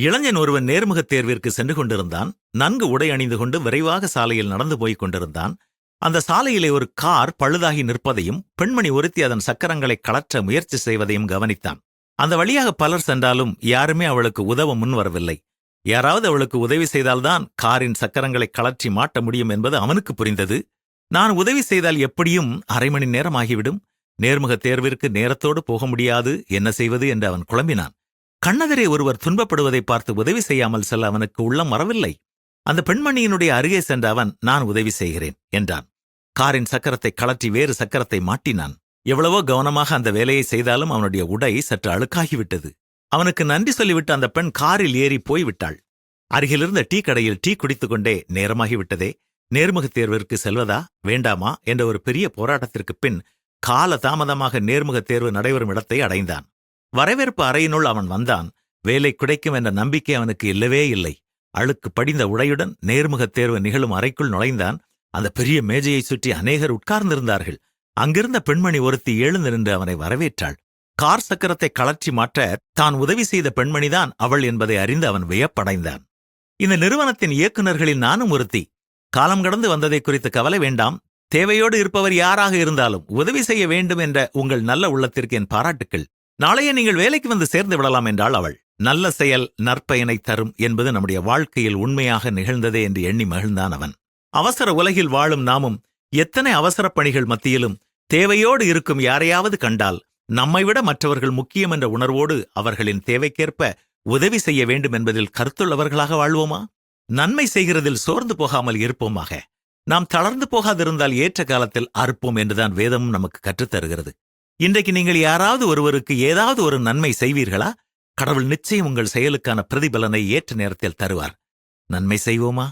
இளைஞன் ஒருவன் நேர்முகத் தேர்விற்கு சென்று கொண்டிருந்தான். நன்கு உடை அணிந்து கொண்டு விரைவாக சாலையில் நடந்து போய்க் கொண்டிருந்தான். அந்த சாலையிலே ஒரு கார் பழுதாகி நிற்பதையும் பெண்மணி ஒருத்தி அதன் சக்கரங்களை கலற்ற முயற்சி செய்வதையும் கவனித்தான். அந்த வழியாக பலர் சென்றாலும் யாருமே அவளுக்கு உதவ முன்வரவில்லை யாராவது அவளுக்கு உதவி செய்தால்தான் காரின் சக்கரங்களை கலற்றி மாட்ட முடியும் என்பது அவனுக்கு புரிந்தது. நான் உதவி செய்தால் எப்படியும் அரை மணி நேரம் ஆகிவிடும். நேர்முகத் தேர்விற்கு நேரத்தோடு போக முடியாது. என்ன செய்வது? என்று அவன் குழம்பினான். கண்ணெதிரே ஒருவர் துன்பப்படுவதை பார்த்து உதவி செய்யாமல் செல்ல அவனுக்கு உள்ளம் வரவில்லை. அந்த பெண்மணியினுடைய அருகே சென்ற அவன் நான் உதவி செய்கிறேன் என்றான். காரின் சக்கரத்தை கலற்றி வேறு சக்கரத்தை மாட்டினான். எவ்வளவோ கவனமாக அந்த வேலையை செய்தாலும் அவனுடைய உடை சற்று அழுக்காகிவிட்டது. அவனுக்கு நன்றி சொல்லிவிட்டு அந்த பெண் காரில் ஏறி போய்விட்டாள். அருகிலிருந்த டீ கடையில் டீ குடித்துக்கொண்டே நேரமாகிவிட்டதே நேர்முகத் தேர்விற்கு செல்வதா வேண்டாமா? என்ற ஒரு பெரிய போராட்டத்திற்குப் பின் கால தாமதமாக நேர்முகத் தேர்வு நடைபெறும் இடத்தை அடைந்தான். வரவேற்பு அறையினுள் அவன் வந்தான். வேலை கிடைக்கும் என்ற நம்பிக்கை அவனுக்கு இல்லவே இல்லை. அழுக்கு படிந்த உடையுடன் நேர்முகத் தேர்வு நிகழும் அறைக்குள் நுழைந்தான். அந்த பெரிய மேஜையை சுற்றி அநேகர் உட்கார்ந்திருந்தார்கள். அங்கிருந்த பெண்மணி ஒருத்தி எழுந்து நின்று அவனை வரவேற்றாள். கார் சக்கரத்தை கலற்றி மாற்ற தான் உதவி செய்த பெண்மணிதான் அவள் என்பதை அறிந்து அவன் வியப்படைந்தான். இந்த நிறுவனத்தின் இயக்குநர்களில் நானும் ஒருத்தி. காலம் கடந்து வந்ததை குறித்து கவலை வேண்டாம். தேவையோடு இருப்பவர் யாராக இருந்தாலும் உதவி செய்ய வேண்டும் என்ற உங்கள் நல்ல உள்ளத்திற்கு என் பாராட்டுக்கள். நாளையே நீங்கள் வேலைக்கு வந்து சேர்ந்து விடலாம் என்றாள் அவள். நல்ல செயல் நற்பயனை தரும் என்பது நம்முடைய வாழ்க்கையில் உண்மையாக நிகழ்ந்ததே என்று எண்ணி மகிழ்ந்தான் அவன். அவசர உலகில் வாழும் நாமும் எத்தனை அவசரப் பணிகள் மத்தியிலும் தேவையோடு இருக்கும் யாரையாவது கண்டால் நம்மை விட மற்றவர்கள் முக்கியம் என்ற உணர்வோடு அவர்களின் தேவைக்கேற்ப உதவி செய்ய வேண்டும் என்பதில் கருத்துள்ளவர்களாக வாழ்வோமா? நன்மை செய்கிறதில் சோர்ந்து போகாமல் இருப்போமாக. நாம் தளர்ந்து போகாதிருந்தால் ஏற்ற காலத்தில் அறுப்போம் என்றுதான் வேதமும் நமக்கு கற்றுத்தருகிறது. இன்றைக்கு நீங்கள் யாராவது ஒருவருக்கு ஏதாவது ஒரு நன்மை செய்வீர்களா? கடவுள் நிச்சயம் உங்கள் செயலுக்கான பிரதிபலனை ஏற்ற நேரத்தில் தருவார். நன்மை செய்வோமா?